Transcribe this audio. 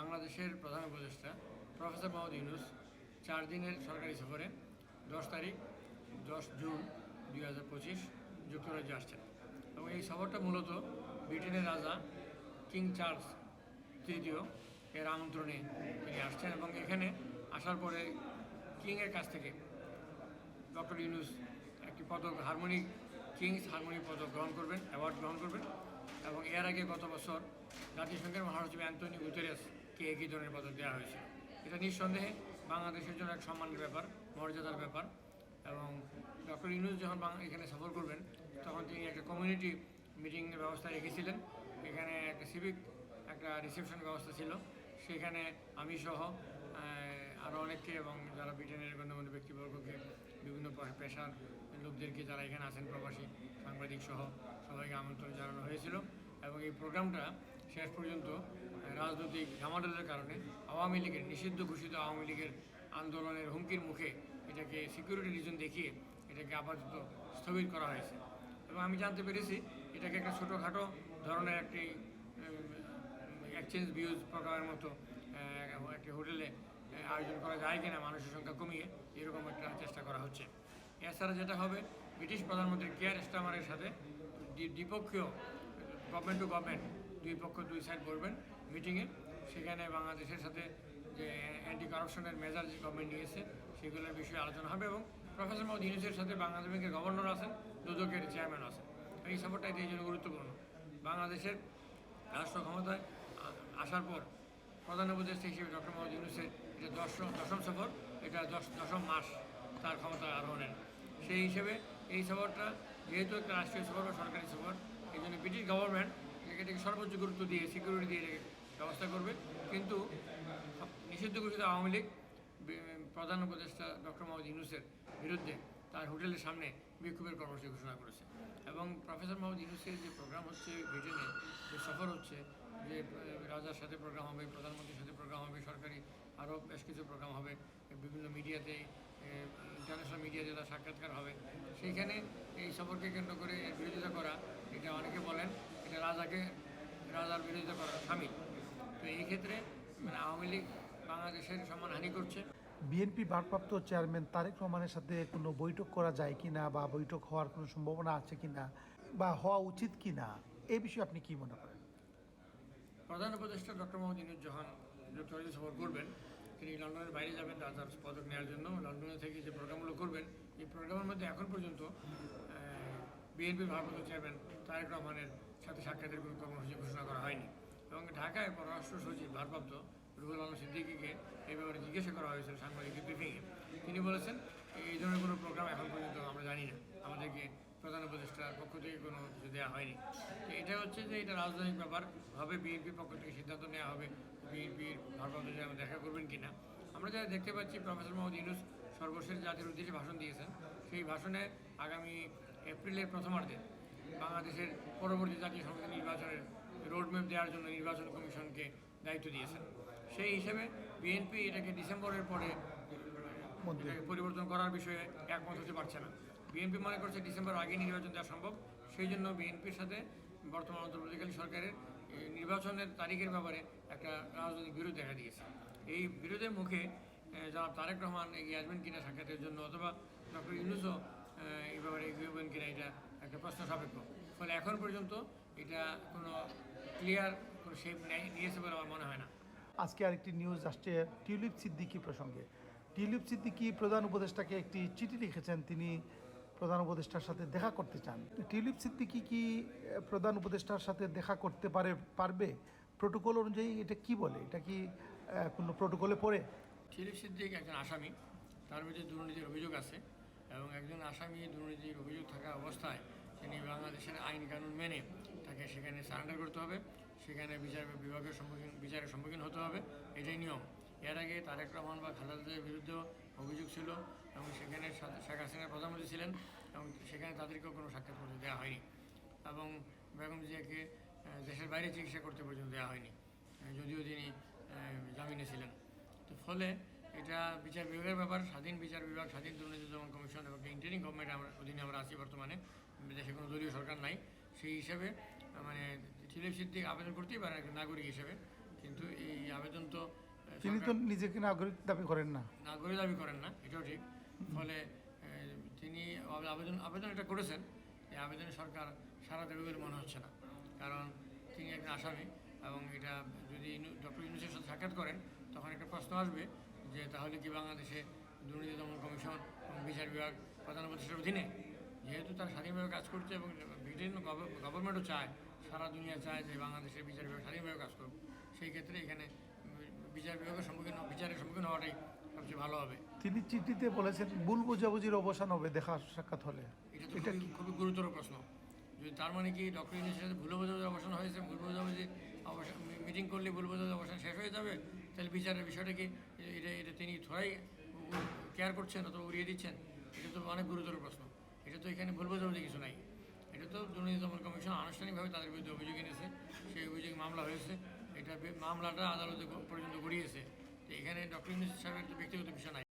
বাংলাদেশের প্রধান উপদেষ্টা, প্রফেসর মোহাম্মদ ইউনুস, চার দিনের সরকারি সফরে, দশ তারিখ, দশ জুন দুই হাজার পঁচিশ যুক্তরাজ্যে আসছেন। এবং এই সফরটা মূলত ব্রিটেনের রাজা কিং চার্লস তৃতীয় এর আমন্ত্রণে তিনি আসছেন এবং এখানে আসার পরে কিংয়ের কাছ থেকে ডক্টর ইউনুস একটি পদক, হারমোনিক, কিংস হারমোনিক পদক গ্রহণ করবেন, অ্যাওয়ার্ড গ্রহণ করবেন এবং এর আগে গত বছর জাতিসংঘের মহাসচিব অ্যান্টনি গুতেরেসকে একই ধরনের পদক দেওয়া হয়েছে। এটা নিঃসন্দেহে বাংলাদেশের জন্য এক সম্মানের ব্যাপার, মর্যাদার ব্যাপার। এবং ডক্টর ইউনুস যখন এখানে সফর করবেন, তখন তিনি একটা কমিউনিটি মিটিংয়ের ব্যবস্থা রেখেছিলেন। এখানে একটা সিভিক একটা রিসেপশন ব্যবস্থা ছিল। সেখানে আমি সহ আরও অনেককে এবং যারা ব্রিটেনের গণ্যমান্য ব্যক্তিবর্গকে, বিভিন্ন পেশার লোকদেরকে যারা এখানে আছেন প্রবাসী সাংবাদিক সহ সবাইকে আমন্ত্রণ জানানো হয়েছিল। এবং এই প্রোগ্রামটা শেষ পর্যন্ত রাজনৈতিক ঝামাডলের কারণে আওয়ামী লীগের নিষিদ্ধ ঘোষিত আওয়ামী লীগের আন্দোলনের হুমকির মুখে এটাকে সিকিউরিটি রিজন দেখিয়ে এটাকে আপাতত স্থগিত করা হয়েছে। এবং আমি জানতে পেরেছি এটাকে একটা ছোটোখাটো ধরনের একটি এক্সচেঞ্জ ভিউজ প্রোগ্রামের মতো একটি হোটেলে আয়োজন করা যায় কিনা মানুষের সংখ্যা কমিয়ে এরকম একটা চেষ্টা করা হচ্ছে। এছাড়া যেটা হবে, ব্রিটিশ প্রধানমন্ত্রী কেয়ার স্টামারের সাথে দ্বি- দ্বিপক্ষীয় গভর্নমেন্ট টু গভর্নমেন্ট দুই পক্ষ দুই সাইড করবেন মিটিংয়ে সেখানে বাংলাদেশের সাথে যে অ্যান্টি কারাপশনের মেজার যে গভর্নমেন্ট নিয়েছে, সেগুলোর বিষয়ে আলোচনা হবে এবং প্রফেসর মোহাম্মদ ইউনুসের সাথে বাংলাদেশ ব্যাংকের গভর্নর আছেন দুদকের চেয়ারম্যান আছেন। এই সফরটা এই জন্য গুরুত্বপূর্ণ। বাংলাদেশের রাষ্ট্র ক্ষমতায় আসার পর প্রধান উপদেষ্টা হিসেবে ডক্টর মোহাম্মদ ইউনুসের এটা দশম দশম সফর এটা দশ, দশম মাস তার ক্ষমতা আরোহণের। সেই হিসেবে এই সফরটা যেহেতু একটা রাষ্ট্রীয় সফর বা সরকারি সফর এই জন্য ব্রিটিশ গভর্নমেন্ট এটাকে সর্বোচ্চ গুরুত্ব দিয়ে সিকিউরিটি দিয়ে ব্যবস্থা করবে। কিন্তু নিষিদ্ধ ঘোষিত আওয়ামী লীগ প্রধান উপদেষ্টা ডক্টর মোহাম্মদ ইউনুসের বিরুদ্ধে তার হোটেলের সামনে বিক্ষোভের কর্মসূচি ঘোষণা করেছে। এবং প্রফেসর মোহাম্মদ ইউনুসের যে প্রোগ্রাম হচ্ছে ব্রিটেনে, যে সফর হচ্ছে, যে রাজার সাথে প্রোগ্রাম হবে, প্রধানমন্ত্রীর সাথে প্রোগ্রাম হবে, সরকারি আরও বেশ কিছু প্রোগ্রাম হবে, বিভিন্ন মিডিয়াতে ইন্টারন্যাশনাল মিডিয়াতে তার সাক্ষাৎকার হবে সেইখানে এই সফরকে কেন্দ্র করে এর বিরোধিতা করা এটা অনেকে বলেন এটা রাজাকে রাজার বিরোধিতা করা সামিল। তো এই ক্ষেত্রে মানে আওয়ামী লীগ বাংলাদেশের সম্মানহানি করছে। বিএনপি ভারপ্রাপ্ত চেয়ারম্যান তারেক রহমানের সাথে কোনো বৈঠক করা যায় কিনা বা বৈঠক হওয়ার কোনো সম্ভাবনা আছে কিনা বা হওয়া উচিত কিনা এ বিষয়ে আপনি কি মনে করেন? প্রধান উপদেষ্টা ডক্টর মোহাম্মদ ইনুজ যখন যুক্তরাজ্য সফর করবেন তিনি লন্ডনের বাইরে যাবেন রাজার পদক নেওয়ার জন্য লন্ডনে থেকে যে প্রোগ্রামগুলো করবেন, এই প্রোগ্রামের মধ্যে এখন পর্যন্ত বিএনপির ভারপ্রাপ্ত চেয়ারম্যান তারেক রহমানের সাথে সাক্ষাতের কোনো কর্মসূচি ঘোষণা করা হয়নি। এবং ঢাকায় পররাষ্ট্র সচিব ভারপ্রাপ্ত রুহুল আলম সিদ্দিকিকে এই ব্যাপারে জিজ্ঞাসা করা হয়েছিল সাংবাদিক ব্রিফিংয়ে। তিনি বলেছেন, এই ধরনের কোনো প্রোগ্রাম এখন পর্যন্ত আমরা জানি না। আমাদেরকে প্রধান উপদেষ্টার পক্ষ থেকে কোনো কিছু দেওয়া হয়নি। তো এটা হচ্ছে যে এটা রাজনৈতিক ব্যাপার। হবে বিএনপির পক্ষ থেকে সিদ্ধান্ত নেওয়া হবে, বিএনপির ভারপ্রাপ্ত চেয়ারম্যান দেখা করবেন কিনা। আমরা যারা দেখতে পাচ্ছি, প্রফেসর মোহাম্মদ ইউনুস সর্বশেষ জাতির উদ্দেশ্যে ভাষণ দিয়েছেন। সেই ভাষণে আগামী এপ্রিলের প্রথমার্ধে বাংলাদেশের পরবর্তী জাতীয় সংসদ নির্বাচনের রোডম্যাপ দেওয়ার জন্য নির্বাচন কমিশনকে দায়িত্ব দিয়েছেন। সেই হিসেবে বিএনপি এটাকে ডিসেম্বরের পরে পরিবর্তন করার বিষয়ে একমত হতে পারছে না। বিএনপি মনে করছে ডিসেম্বর আগে নির্বাচন দেওয়া সম্ভব। সেই জন্য বিএনপির সাথে বর্তমান অন্তর্বর্তীকালীন সরকারের নির্বাচনের তারিখের ব্যাপারে একটা রাজনৈতিক বিরোধ দেখা দিয়েছে। এই বিরোধের মুখে যারা তারেক রহমান এগিয়ে আসবেন কিনা সাক্ষাতের জন্য অথবা ডক্টর ইউনুসও এই ব্যাপারে এগিয়ে হবেন কিনা এটা একটা প্রশ্ন সাপেক্ষ। ফলে এখন পর্যন্ত এটা কোনো ক্লিয়ার কোনো শেপ নেয় নিয়েছে বলে আমার মনে হয় না। আজকে আরেকটি নিউজ আসছে টিউলিপ সিদ্দিকি প্রসঙ্গে। টিউলিপ সিদ্দিকি প্রধান উপদেষ্টাকে একটি চিঠি লিখেছেন। তিনি প্রধান উপদেষ্টার সাথে দেখা করতে চান? টিউলিপ সিদ্দিকি কি প্রধান উপদেষ্টার সাথে দেখা করতে পারে, পারবে? প্রোটোকল অনুযায়ী এটা কি বলে? এটা কি কোনো প্রোটোকলে পড়ে? টিলিপ সিদ্দিক একজন আসামি। তার বিরুদ্ধে দুর্নীতির অভিযোগ আছে এবং একজন আসামি দুর্নীতির অভিযোগ থাকা অবস্থায় তিনি বাংলাদেশের আইন কানুন মেনে তাকে সেখানে সারেন্ডার করতে হবে। সেখানে বিচার বিভাগের সম্মুখীন, বিচারের সম্মুখীন হতে হবে। এটাই নিয়ম। এর আগে তারেক রহমান বা খালেদাদের বিরুদ্ধেও অভিযোগ ছিল এবং সেখানে শেখ হাসিনা প্রধানমন্ত্রী ছিলেন এবং সেখানে তাদেরকেও কোনো সাক্ষাৎ করতে দেওয়া হয়নি এবং বেগম জিয়াকে দেশের বাইরে চিকিৎসা করতে পর্যন্ত দেওয়া হয়নি যদিও তিনি জামিনে ছিলেন। তো ফলে এটা বিচার বিভাগের ব্যাপার, স্বাধীন বিচার বিভাগ, স্বাধীন দুর্নীতি দমন কমিশন এবং ইন্টারিং গভর্নমেন্ট আমরা অধীনে আমরা আছি বর্তমানে, দেশে কোনো দলীয় সরকার নাই। সেই হিসাবে মানে টিলিপ সিদ্দিক আবেদন করতেই পারে নাগরিক হিসেবে। কিন্তু এই আবেদন তো তিনি তো নিজেকে নাগরিক দাবি করেন না। নাগরিক দাবি করেন না এটাও ঠিক। ফলে তিনি আবেদন আবেদন এটা করেছেন এই আবেদনে সরকার সারা দেবে বলে মনে হচ্ছে না। কারণ তিনি একজন আসামি এবং এটা যদি ডক্টর ইউনুসের সাথে সাক্ষাৎ করেন তখন একটা প্রশ্ন আসবে যে তাহলে কি বাংলাদেশে দুর্নীতি দমন কমিশন এবং বিচার বিভাগ প্রধান উপদেষ্টার অধীনে? যেহেতু তারা স্বাধীনভাবে কাজ করছে এবং বিভিন্ন গভর্নমেন্টও চায় সারা দুনিয়া চায় যে বাংলাদেশের বিচার বিভাগ স্বাধীনভাবে কাজ করুক সেই ক্ষেত্রে এখানে বিচার বিভাগের সম্মুখীন বিচারের সম্মুখীন হওয়াটাই সবচেয়ে ভালো হবে। তিনি চিঠিতে বলেছেন ভুল বোঝাবুঝির অবসান হবে দেখা সাক্ষাৎ হলে। এটা খুবই গুরুতর প্রশ্ন। যদি তার মানে কি ডক্টর ইউনিসের সাথে ভুল বোঝাবুঝি অবসান হয়েছে ভুল বোঝাবুঝি অবসান মিটিং করলে ভুল বোঝাবুঝি অবসান শেষ হয়ে যাবে তাহলে বিচারের বিষয়টা কি? এটা এটা তিনি থোড়াই কেয়ার করছেন অথবা উড়িয়ে দিচ্ছেন? এটা তো অনেক গুরুতর প্রশ্ন। এটা তো এখানে ভুল বোঝাবুঝি কিছু নাই। এটা তো দুর্নীতি দমন কমিশন আনুষ্ঠানিকভাবে তাদের বিরুদ্ধে অভিযোগ এনেছে। সেই অভিযোগ মামলা হয়েছে। মামলাটা আদালতে পর্যন্ত গড়িয়েছে। এখানে ডক্টর ইউনুস সাহেবের একটা ব্যক্তিগত বিষয় নাই।